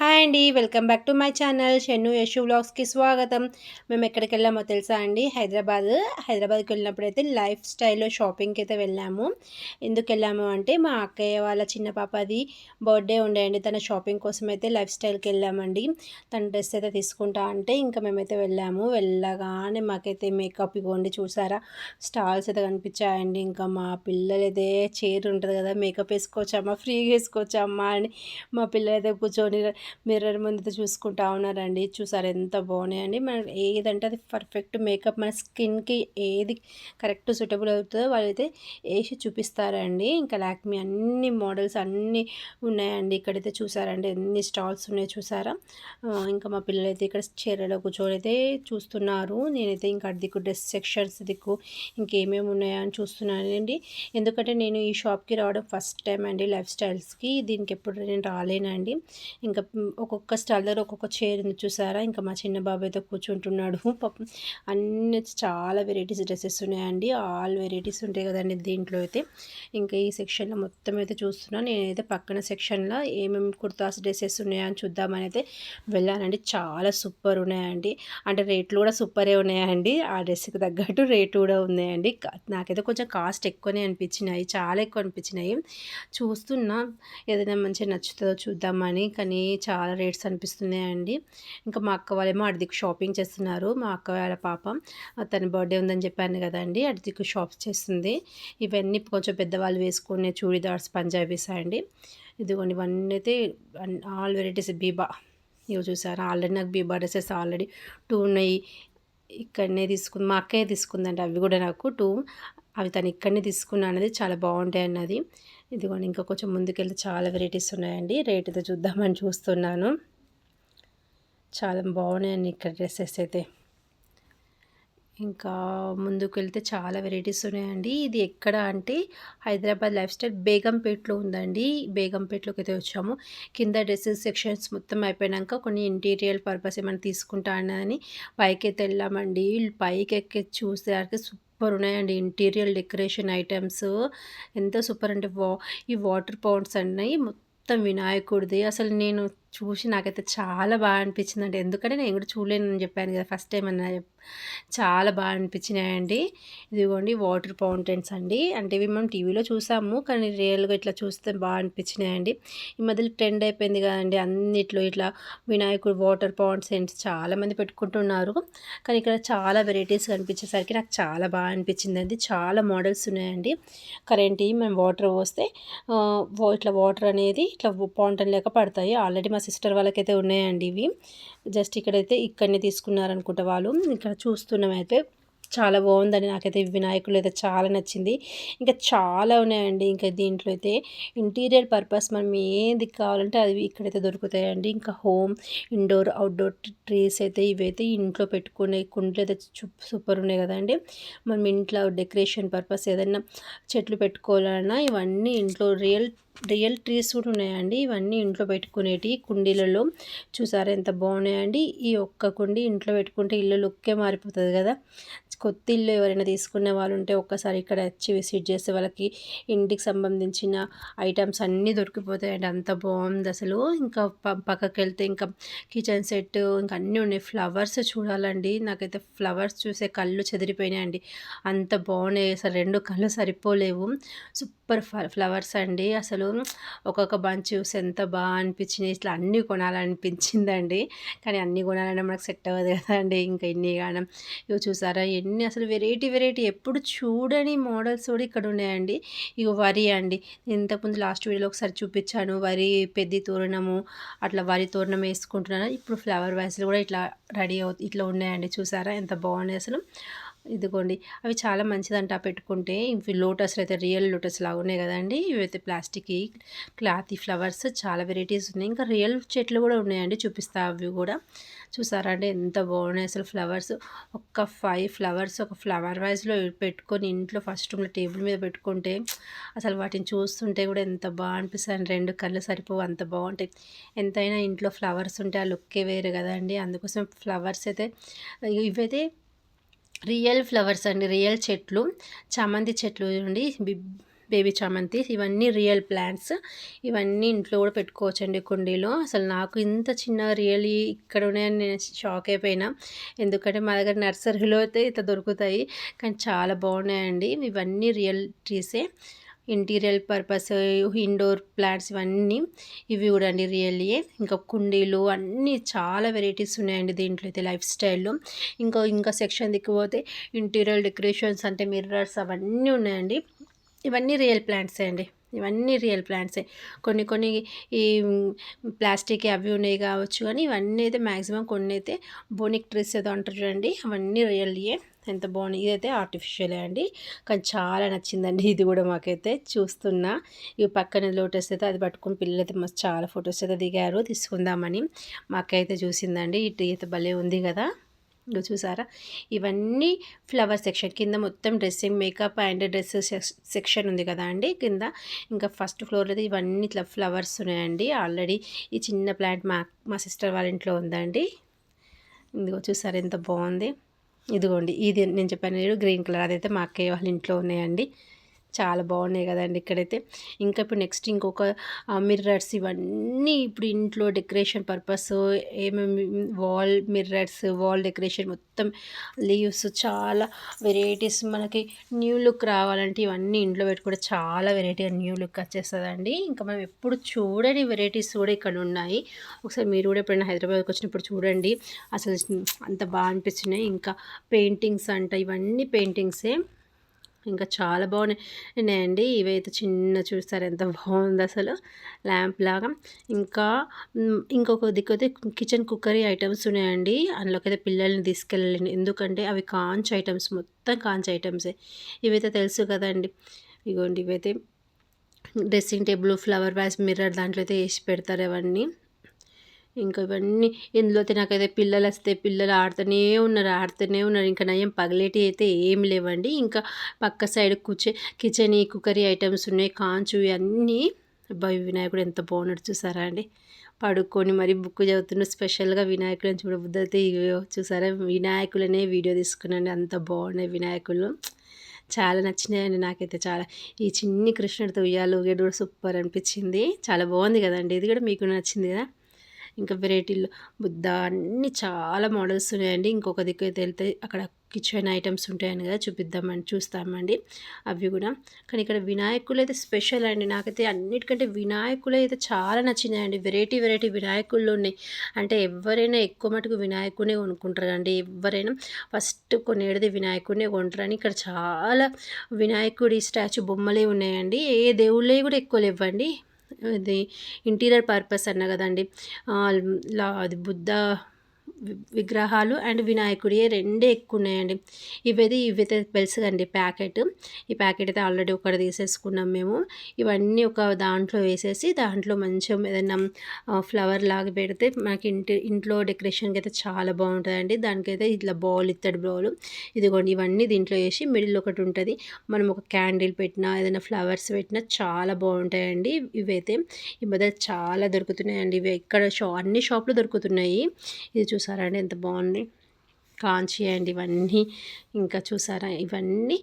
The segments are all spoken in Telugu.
హాయ్ అండి welcome back to my channel Shennu Yashu వ్లాగ్స్కి స్వాగతం. మేము ఎక్కడికి వెళ్ళామో తెలుసా అండి? హైదరాబాద్. హైదరాబాద్కి వెళ్ళినప్పుడు అయితే లైఫ్ స్టైల్లో షాపింగ్కి అయితే వెళ్ళాము. ఎందుకు వెళ్ళాము అంటే మా అక్కయ్య వాళ్ళ చిన్న పాపది బర్త్డే ఉండేయండి తన షాపింగ్ కోసం అయితే లైఫ్ స్టైల్కి వెళ్ళామండి. తన డ్రెస్ అయితే తీసుకుంటా అంటే ఇంకా మేమైతే వెళ్ళాము. వెళ్ళగానే మాకైతే మేకప్ ఇవ్వండి చూసారా? స్టాల్స్ అయితే కనిపించాయండి. ఇంకా మా పిల్లలు అయితే ఉంటుంది కదా మేకప్ వేసుకోవచ్చమ్మా ఫ్రీగా వేసుకోవచ్చమ్మా అని మా పిల్లలు అయితే కూర్చొని మిర్రర్ ముందు చూసుకుంటా ఉన్నారండి. చూసారు ఎంత బాగున్నాయండి. మన ఏదంటే అది పర్ఫెక్ట్ మేకప్ మన స్కిన్కి ఏది కరెక్ట్ సూటబుల్ అవుతుందో వాళ్ళైతే వేసి చూపిస్తారండి. ఇంకా లాక్మీ అన్ని మోడల్స్ అన్నీ ఉన్నాయండి. ఇక్కడైతే చూసారండి ఎన్ని స్టాల్స్ ఉన్నాయో చూసారా. ఇంకా మా పిల్లలైతే ఇక్కడ చీరలో కూర్చొని అయితే చూస్తున్నారు. నేనైతే ఇంకా దిక్కు డ్రెస్ సెక్షన్స్ దిక్కు ఇంకేమేమి ఉన్నాయో అని చూస్తున్నానండి. ఎందుకంటే నేను ఈ షాప్కి రావడం ఫస్ట్ టైం అండి లైఫ్ స్టైల్స్కి. దీనికి ఎప్పుడు నేను రాలేనండి. ఇంకా ఒక్కొక్క స్టాల్ దగ్గర ఒక్కొక్క చైర్ ఉంది చూసారా? ఇంకా మా చిన్న బాబు అయితే కూర్చుంటున్నాడు. పాపం. అన్ని చాలా వెరైటీస్ డ్రెస్సెస్ ఉన్నాయండి. ఆల్ వెరైటీస్ ఉంటాయి కదండి దీంట్లో అయితే. ఇంకా ఈ సెక్షన్లో మొత్తం అయితే చూస్తున్నాను నేనైతే పక్కన సెక్షన్లో ఏమేమి కుర్తాస్ డ్రెస్సెస్ ఉన్నాయని చూద్దామని అయితే వెళ్ళానండి. చాలా సూపర్ ఉన్నాయండి. అంటే రేట్లు కూడా సూపరే ఉన్నాయండి. ఆ డ్రెస్కి తగ్గట్టు రేటు కూడా ఉన్నాయండి. నాకైతే కొంచెం కాస్ట్ ఎక్కువనే అనిపించినాయి. చాలా ఎక్కువ అనిపించినాయి. చూస్తున్నా. ఏదైనా మంచిగా నచ్చుతుందో చూద్దామని. కానీ చాలా రేట్స్ అనిపిస్తున్నాయండి. ఇంకా మా అక్క వాళ్ళేమో అడిదికు షాపింగ్ చేస్తున్నారు. మా అక్క వాళ్ళ పాప తన బర్త్డే ఉందని చెప్పాను కదండి అడిదికు షాప్స్ చేస్తుంది. ఇవన్నీ కొంచెం పెద్దవాళ్ళు వేసుకునే చూడీదార్స్ పంజాబీస్ అండి ఇదిగోండి ఇవన్నీ అయితే ఆల్ వెరైటీస్ బీబా. ఇవి చూసారా? ఆల్రెడీ నాకు బీబా డ్రెస్సెస్ ఆల్రెడీ టూ ఉన్నాయి. ఇక్కడనే తీసుకుంది మా అక్కయ్య తీసుకుందండి. అవి కూడా నాకు టూ. అవి తను ఇక్కడనే తీసుకున్నా అనేది చాలా బాగుంటాయి అన్నది ఇదిగోండి ఇంకా కొంచెం ముందుకెళ్ళి చాలా వెరైటీస్ ఉన్నాయండి. రేటుతో చూద్దామని చూస్తున్నాను. చాలా బాగున్నాయండి ఇక్కడ డ్రెస్సెస్ అయితే. ఇంకా ముందుకు వెళ్తే చాలా వెరైటీస్ ఉన్నాయండి. ఇది ఎక్కడ అంటే హైదరాబాద్ లైఫ్ స్టైల్ బేగంపేట్లో ఉందండి. బేగంపేట్లోకి అయితే వచ్చాము. కింద డ్రెస్సెస్ సెక్షన్స్ మొత్తం అయిపోయాక కొన్ని ఇంటీరియర్ పర్పస్ ఏమైనా తీసుకుంటానని పైకి అయితే వెళ్ళామండి. పైకి ఎక్కి చూసేసరికి సూపర్ ఉన్నాయండి. ఇంటీరియర్ డెకరేషన్ ఐటమ్స్ ఎంత సూపర్ అంటే వా ఈ వాటర్ పౌండ్స్ అన్నీ మొత్తం వినాయకుడిది. అసలు నేను చూసి నాకైతే చాలా బాగా అనిపించిందండి. ఎందుకంటే నేను కూడా చూడలేనని చెప్పాను కదా ఫస్ట్ టైం అన్న చాలా బాగా అనిపించినాయండి. ఇదిగోండి వాటర్ ఫౌంటైన్స్ అండి. అంటే ఇవి మనం టీవీలో చూసాము కానీ రియల్గా ఇట్లా చూస్తే బాగా అనిపించినాయండి. ఈ మధ్యలో ట్రెండ్ అయిపోయింది కదండి అన్నిట్లో ఇట్లా వినాయకుడు వాటర్ ఫౌంటైన్స్ చాలామంది పెట్టుకుంటున్నారు. కానీ ఇక్కడ చాలా వెరైటీస్ కనిపించేసరికి నాకు చాలా బాగా అనిపించిందండి. చాలా మోడల్స్ ఉన్నాయండి. కరెంట్ మనం వాటర్ పోస్తే ఇట్లా వాటర్ అనేది ఇట్లా ఫౌంటైన్ లేక పడతాయి. ఆల్రెడీ మా సిస్టర్ వాళ్ళకైతే ఉన్నాయండి ఇవి. జస్ట్ ఇక్కడైతే ఇక్కడనే తీసుకున్నారనుకుంటా వాళ్ళు. ఇక్కడ చూస్తున్నామైతే చాలా బాగుందండి. నాకైతే వినాయకులు అయితే చాలా నచ్చింది. ఇంకా చాలా ఉన్నాయండి. ఇంకా దీంట్లో అయితే ఇంటీరియర్ పర్పస్ మనం ఏది కావాలంటే అవి ఇక్కడైతే దొరుకుతాయండి. ఇంకా హోమ్ ఇండోర్ అవుట్డోర్ ట్రీస్ అయితే ఇవైతే ఇంట్లో పెట్టుకునే కుండలు అయితే సూపర్ ఉన్నాయి కదండి. మనం ఇంట్లో డెకరేషన్ పర్పస్ ఏదైనా చెట్లు పెట్టుకోవాలన్నా ఇవన్నీ ఇంట్లో రియల్ రియల్ ట్రీస్ కూడా ఉన్నాయండి. ఇవన్నీ ఇంట్లో పెట్టుకునేటి కుండీలలో. చూసారా ఎంత బాగున్నాయండి. ఈ ఒక్క కుండీ ఇంట్లో పెట్టుకుంటే ఇల్లు లుక్కే మారిపోతుంది కదా. కొత్త ఇల్లు ఎవరైనా తీసుకునే వాళ్ళు ఉంటే ఒక్కసారి ఇక్కడ వచ్చి విసిట్ చేస్తే వాళ్ళకి ఇంటికి సంబంధించిన ఐటమ్స్ అన్నీ దొరికిపోతాయండి. అంత బాగుంది అసలు. ఇంకా పక్కకి వెళ్తే ఇంకా కిచెన్ సెట్ ఇంకా అన్నీ ఉన్నాయి. ఫ్లవర్స్ చూడాలండి. నాకైతే ఫ్లవర్స్ చూసే కళ్ళు చెదిరిపోయినాయండి. అంత బాగున్నాయి. అసలు రెండు కళ్ళు సరిపోలేవు. సూపర్ ఫ్లవర్స్ అండి. అసలు ఒక్కొక్క బంచ్ చూసి ఎంత బాగా అనిపించినాయి. ఇట్లా అన్నీ కొనాలనిపించిందండి. కానీ అన్నీ కొనాలంటే మనకు సెట్ అవ్వదు కదండి. ఇంకా ఇన్ని కానీ ఇవి చూసారా ఎన్ని అసలు వెరైటీ వెరైటీ ఎప్పుడు చూడని మోడల్స్ కూడా ఇక్కడ ఉన్నాయండి. ఇక వరి అండి. ఇంతకుముందు లాస్ట్ వీడియోలో ఒకసారి చూపించాను. వరి పెద్ద తోరణము అట్లా వరి తోరణం వేసుకుంటున్నాను. ఇప్పుడు ఫ్లవర్ వైస్లు కూడా ఇట్లా రెడీ అవు ఇట్లా ఉన్నాయండి. చూసారా ఎంత బాగున్నాయి అసలు. ఇదిగోండి. అవి చాలా మంచిదంట పెట్టుకుంటే. ఇవి లోటస్లు అయితే రియల్ లోటస్ లాగా ఉన్నాయి కదండి ఇవైతే ప్లాస్టిక్ క్లాత్ ఫ్లవర్స్ చాలా వెరైటీస్ ఉన్నాయి. ఇంకా రియల్ చెట్లు కూడా ఉన్నాయండి. చూపిస్తా అవి కూడా. చూసారా అండి? ఎంత బాగున్నాయి అసలు ఫ్లవర్స్. ఒక్క ఫైవ్ ఫ్లవర్స్ ఒక ఫ్లవర్ వైజ్లో పెట్టుకొని ఇంట్లో ఫస్ట్ రూమ్లో టేబుల్ మీద పెట్టుకుంటే అసలు వాటిని చూస్తుంటే కూడా ఎంత బాగా అనిపిస్తుంది రెండు కళ్ళు సరిపోవు. అంత బాగుంటాయి. ఎంతైనా ఇంట్లో ఫ్లవర్స్ ఉంటే ఆ లుక్కే వేరు కదండి అందుకోసం ఫ్లవర్స్ అయితే ఇవైతే రియల్ ఫ్లవర్స్ అండి రియల్ చెట్లు చామంతి చెట్లు చూడండి బేబీ చామంతి ఇవన్నీ రియల్ ప్లాంట్స్. ఇవన్నీ ఇంట్లో కూడా పెట్టుకోవచ్చండి కుండీలో. అసలు నాకు ఇంత చిన్న రియల్ ఇక్కడ ఉన్నాయని నేను షాక్ అయిపోయినా. ఎందుకంటే మా దగ్గర నర్సరీలో అయితే ఇంత దొరుకుతాయి. కానీ చాలా బాగున్నాయండి. ఇవన్నీ రియల్ ట్రీసే ఇంటీరియర్ పర్పస్ ఇండోర్ ప్లాంట్స్ ఇవన్నీ ఇవి కూడా అండి రియల్లీ. ఇంకా కుండీలు అన్నీ చాలా వెరైటీస్ ఉన్నాయండి దీంట్లో అయితే లైఫ్ స్టైల్లో. ఇంకా ఇంకా సెక్షన్ దిక్కుపోతే ఇంటీరియర్ డెకరేషన్స్ అంటే మిర్రర్స్ అవన్నీ ఉన్నాయండి. ఇవన్నీ రియల్ ప్లాంట్సే అండి. ఇవన్నీ రియల్ ప్లాంట్సే కొన్ని కొన్ని ఈ ప్లాస్టిక్ అవి ఉన్నాయి కావచ్చు కానీ ఇవన్నీ అయితే మ్యాక్సిమం కొన్ని అయితే బోనిక్ ట్రీస్ ఏదో అంటారు చూడండి. అవన్నీ రియల్యే ఎంత బాగుంది ఇదైతే ఆర్టిఫిషియలే అండి. కానీ చాలా నచ్చిందండి. ఇది కూడా మాకైతే చూస్తున్నా. ఇవి పక్కన లోటస్ అయితే అది పట్టుకుని పిల్లలు అయితే మస్తు చాలా ఫొటోస్ అయితే దిగారు. తీసుకుందామని మాకైతే చూసిందండి. ఇటు అయితే భలే ఉంది కదా. ఇగో చూసారా? ఇవన్నీ ఫ్లవర్ సెక్షన్ కింద మొత్తం dressing makeup and dress section ఉంది కదా అండి. కింద ఇంకా ఫస్ట్ ఫ్లోర్లో అయితే ఇవన్నీ ఇట్లా ఫ్లవర్స్ ఉన్నాయండి. ఆల్రెడీ ఈ చిన్న ప్లాంట్ మా మా సిస్టర్ వాళ్ళ ఇంట్లో ఉందండి. ఇదిగో చూసారా ఎంత బాగుంది. ఇదిగోండి ఇది నేను చెప్పాను గ్రీన్ కలర్ అదైతే మా అక్కయ్య వాళ్ళ ఇంట్లో ఉన్నాయండి. చాలా బాగున్నాయి కదండి ఇక్కడైతే. ఇంకా ఇప్పుడు నెక్స్ట్ ఇంకొక మిర్రర్స్ ఇవన్నీ ఇప్పుడు ఇంట్లో డెకరేషన్ పర్పస్ ఏమేమి వాల్ మిర్రర్స్ వాల్ డెకరేషన్ మొత్తం లీవ్స్ చాలా వెరైటీస్ మనకి న్యూ లుక్ రావాలంటే ఇవన్నీ ఇంట్లో పెట్టుకుంటే చాలా వెరైటీగా న్యూ లుక్ వచ్చేస్తుందండి. ఇంకా మనం ఎప్పుడు చూడని వెరైటీస్ కూడా ఇక్కడ ఉన్నాయి. ఒకసారి మీరు కూడా ఎప్పుడైనా హైదరాబాద్కి వచ్చినప్పుడు చూడండి. అసలు అంత బాగా అనిపిస్తున్నాయి ఇంకా పెయింటింగ్స్ అంట ఇవన్నీ పెయింటింగ్సే ఇంకా చాలా బాగున్నాయండి ఇవైతే చిన్న చూస్తారు ఎంత బాగుంది అసలు. ల్యాంప్ లాగా. ఇంకా ఇంకొక దిక్కైతే కిచెన్ కుక్కరీ ఐటమ్స్ ఉన్నాయండి. అందులోకి అయితే పిల్లల్ని తీసుకెళ్ళండి. ఎందుకంటే అవి కాంచ్ ఐటమ్స్ మొత్తం కాంచ్ ఐటమ్సే ఇవైతే తెలుసు కదండి. ఇగోండి ఇవైతే. Dressing table flower vase mirror దాంట్లో అయితే వేసి పెడతారు అవన్నీ. ఇంకా ఇవన్నీ ఇందులో నాకైతే పిల్లలు వస్తే పిల్లలు ఆడుతూనే ఉన్నారు ఆడుతూనే ఉన్నారు. ఇంకా నయం పగలేటి అయితే ఏం లేవండి. ఇంకా పక్క సైడ్ కూర్చే కిచెన్ కుకరీ ఐటమ్స్ ఉన్నాయి కాంచు ఇవన్నీ. అబ్బాయి వినాయకుడు ఎంత బాగున్నాడు చూసారా అండి. పడుకొని మరి బుక్ చదువుతున్న స్పెషల్గా వినాయకులను చూడబుద్దైతే అయితే చూసారా? వినాయకులనే వీడియో తీసుకున్నాను. అంత బాగున్నాయి వినాయకులు. చాలా నచ్చినాయండి నాకైతే చాలా. ఈ చిన్ని కృష్ణుడితో ఉయ్యాలు ఊగేడు కూడా సూపర్ అనిపించింది. చాలా బాగుంది కదండి. ఇది కూడా మీకు నచ్చింది కదా? ఇంకా వెరైటీలు బుద్ధ అన్నీ చాలా మోడల్స్ ఉన్నాయండి. ఇంకొక దిక్కు వెళ్తే అక్కడ కిచెన్ ఐటమ్స్ ఉంటాయని కదా చూపిద్దామని చూస్తామండి. అవి కూడా. కానీ ఇక్కడ వినాయకులు అయితే స్పెషల్ అండి. నాకైతే అన్నిటికంటే వినాయకులు అయితే చాలా నచ్చినాయండి. వెరైటీ వెరైటీ వినాయకుళ్ళు ఉన్నాయి. అంటే ఎవరైనా ఎక్కువ మటుకు వినాయకునే కొనుక్కుంటారు అండి ఎవరైనా ఫస్ట్ కొనేది వినాయకుడినే కొంటారని ఇక్కడ చాలా వినాయకుడి స్టాచ్యూ బొమ్మలే ఉన్నాయండి. ఏ దేవుళ్ళే కూడా ఎక్కువ లేవండి. ఇది ఇంటీరియర్ పర్పస్ అన్న కదండి. అది బుద్ధ విగ్రహాలు అండ్ వినాయకుడి రెండే ఎక్కువ ఉన్నాయండి ఇవైతే ఇవైతే తెలుసు అండి ప్యాకెట్. ఈ ప్యాకెట్ అయితే ఆల్రెడీ ఒకటి తీసేసుకున్నాం మేము. ఇవన్నీ ఒక దాంట్లో వేసేసి దాంట్లో మంచిగా ఏదైనా ఫ్లవర్ లాగా పెడితే మనకి ఇంటి ఇంట్లో డెకరేషన్కి అయితే చాలా బాగుంటుందండి. దానికైతే ఇట్లా బౌల్ ఇత్తడి బౌల్. ఇదిగోండి ఇవన్నీ దీంట్లో వేసి మిడిల్ ఒకటి ఉంటుంది. మనం ఒక క్యాండిల్ పెట్టినా ఏదైనా ఫ్లవర్స్ పెట్టినా చాలా బాగుంటాయండి. ఇవైతే ఈ మధ్య చాలా దొరుకుతున్నాయండి. ఇవి ఇక్కడ షా అన్ని షాప్లు దొరుకుతున్నాయి. ఇది చూసాం చూసారండి? ఎంత బాగుంది. కాంచి అండ్ ఇవన్నీ ఇంకా చూసారా? ఇవన్నీ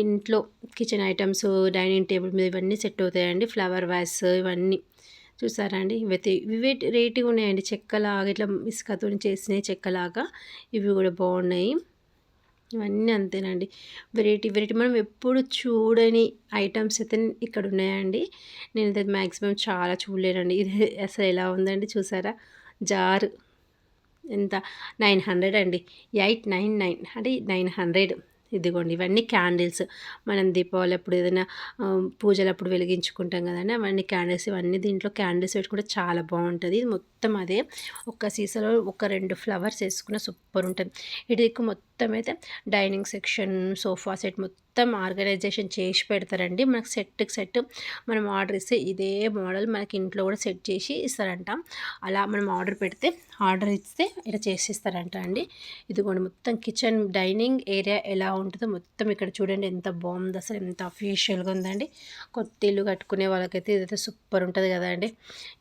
ఇంట్లో కిచెన్ ఐటమ్స్ డైనింగ్ టేబుల్ మీద ఇవన్నీ సెట్ అవుతాయండి. ఫ్లవర్ వ్యాస్ ఇవన్నీ చూసారా అండి? ఇవైతే ఇవే రేటుగా ఉన్నాయండి. చెక్కలాగా ఇట్లా ఇసుకతో చేసినాయి చెక్కలాగా ఇవి కూడా బాగున్నాయి. ఇవన్నీ అంతేనండి. వెరైటీ వెరైటీ మనం ఎప్పుడు చూడని ఐటమ్స్ అయితే ఇక్కడ ఉన్నాయండి. నేను అయితే మ్యాక్సిమం చాలా చూడలేనండి. ఇది అసలు ఎలా ఉందండి? చూసారా? జార్ ఎంత? నైన్ హండ్రెడ్ అండి. ఎయిట్ నైన్ నైన్ అంటే నైన్ హండ్రెడ్. ఇదిగోండి ఇవన్నీ క్యాండిల్స్. మనం దీపావళి అప్పుడు ఏదైనా పూజలు అప్పుడు వెలిగించుకుంటాం కదండి అవన్నీ క్యాండిల్స్. ఇవన్నీ దీంట్లో క్యాండిల్స్ పెట్టుకుంటే చాలా బాగుంటుంది. ఇది మొత్తం అదే ఒక సీసాలో ఒక రెండు ఫ్లవర్స్ వేసుకున్న సూపర్ ఉంటుంది. ఇటు మొత్తం మొత్తం అయితే డైనింగ్ సెక్షన్ సోఫా సెట్ మొత్తం ఆర్గనైజేషన్ చేసి పెడతారండి. మనకు సెట్కి సెట్ మనం ఆర్డర్ ఇస్తే ఇదే మోడల్ మనకి ఇంట్లో కూడా సెట్ చేసి ఇస్తారంట. అలా మనం ఆర్డర్ పెడితే ఆర్డర్ ఇస్తే ఇలా చేసి ఇస్తారంట అండి. ఇదిగోండి మొత్తం కిచెన్ డైనింగ్ ఏరియా ఎలా ఉంటుందో మొత్తం ఇక్కడ చూడండి. ఎంత బాగుంది అసలు ఎంత అఫీషియల్గా ఉందండి. కొత్త ఇల్లు కట్టుకునే వాళ్ళకైతే ఇదైతే సూపర్ ఉంటుంది కదండి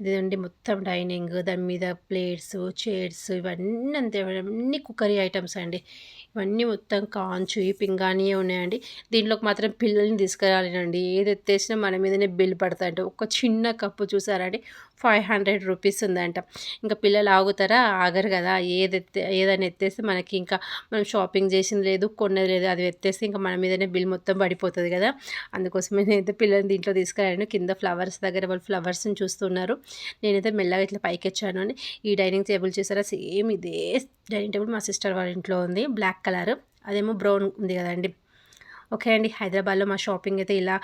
ఇదండి మొత్తం డైనింగ్ దాని మీద ప్లేట్స్ చైర్స్ ఇవన్నీ అంతే అన్ని కుక్కరీ ఐటమ్స్ అండి. ఇవన్నీ మొత్తం కాంచు ఈ పింగాణియే ఉన్నాయండి. దీంట్లోకి మాత్రం పిల్లల్ని తీసుకురాలేనండి. ఏది ఎత్తేసినా మన మీదనే బిల్ పడతాయంట. ఒక చిన్న కప్పు చూసారండి ఫైవ్ హండ్రెడ్ రూపీస్ ఉందంట. ఇంకా పిల్లలు ఆగుతారా? ఆగరు కదా. ఏది ఎత్తే ఏదైనా ఎత్తేస్తే మనకి ఇంకా మనం షాపింగ్ చేసింది లేదు కొన్నది లేదు అది ఎత్తేస్తే ఇంకా మన మీదనే బిల్ మొత్తం పడిపోతుంది కదా. అందుకోసమే నేనైతే పిల్లల్ని దీంట్లో తీసుకురాను. కింద ఫ్లవర్స్ దగ్గర వాళ్ళు ఫ్లవర్స్ని చూస్తున్నారు. నేనైతే మెల్లగా ఇట్లా పైకి వచ్చాను అని. ఈ డైనింగ్ టేబుల్ చూసారా? సేమ్ ఇదే డైనింగ్ టేబుల్ మా సిస్టర్ వాళ్ళ ఇంట్లో ఉంది. Black colour. అదేమో బ్రౌన్ ఉంది కదండి. ఓకే అండి. హైదరాబాద్లో మా షాపింగ్ అయితే ఇలా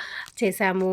చేసాము.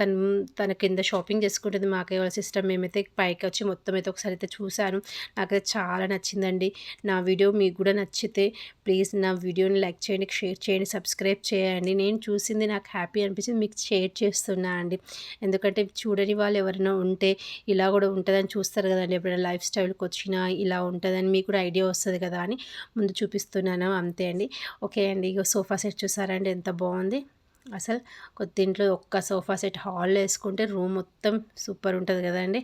తను తన కింద షాపింగ్ చేసుకుంటుంది మాకే వాళ్ళ సిస్టమ్ మేమైతే పైకి వచ్చి మొత్తం అయితే ఒకసారి అయితే చూశాను నాకైతే చాలా నచ్చిందండి. నా వీడియో మీకు కూడా నచ్చితే ప్లీజ్ నా వీడియోని లైక్ చేయండి షేర్ చేయండి సబ్స్క్రైబ్ చేయండి. నేను చూసింది నాకు హ్యాపీ అనిపించింది. మీకు షేర్ చేస్తున్నా అండి. ఎందుకంటే చూడని వాళ్ళు ఎవరైనా ఉంటే ఇలా కూడా ఉంటుందని చూస్తారు కదండి. ఎప్పుడైనా లైఫ్ స్టైల్కి వచ్చినా ఇలా ఉంటుందని మీకు కూడా ఐడియా వస్తుంది కదా అని ముందు చూపిస్తున్నాను. అంతే అండి. ఓకే అండి. ఇక సోఫా సెట్ చూసారండి ఎంత బాగుంది. అసలు కొద్దింట్లో ఒక్క సోఫా సెట్ హాల్లో వేసుకుంటే రూమ్ మొత్తం సూపర్ ఉంటుంది కదండి.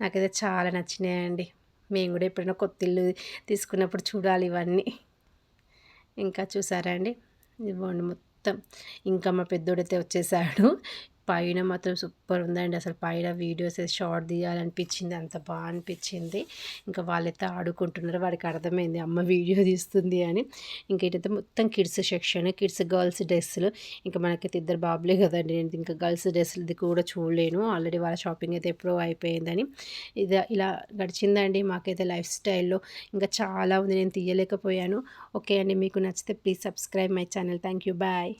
నాకైతే చాలా నచ్చినాయండి. మేము కూడా ఎప్పుడైనా కొత్త ఇల్లు తీసుకున్నప్పుడు చూడాలి ఇవన్నీ. ఇంకా చూసారా అండి? ఇవ్వండి మొత్తం. ఇంకా మా పెద్దోడైతే వచ్చేసాడు. పైన మాత్రం సూపర్ ఉందండి. అసలు పైన వీడియోస్ షార్ట్ తీయాలనిపించింది. అంత బాగా అనిపించింది. ఇంకా వాళ్ళైతే ఆడుకుంటున్నారు. వాడికి అర్థమైంది. అమ్మ వీడియో తీస్తుంది అని. ఇంకా ఇటైతే మొత్తం కిడ్స్ సెక్షన్ కిడ్స్ గర్ల్స్ డ్రెస్సులు. ఇంకా మనకైతే ఇద్దరు బాబులే కదండి. నేను ఇంకా గర్ల్స్ డ్రెస్సులది కూడా చూడలేను. ఆల్రెడీ వాళ్ళ షాపింగ్ అయితే ఎప్పుడో అయిపోయిందని. ఇది ఇలా గడిచిందండి మాకైతే లైఫ్ స్టైల్లో. ఇంకా చాలా ఉంది. నేను తీయలేకపోయాను. ఓకే అండి. మీకు నచ్చితే please subscribe my channel. Thank you. Bye.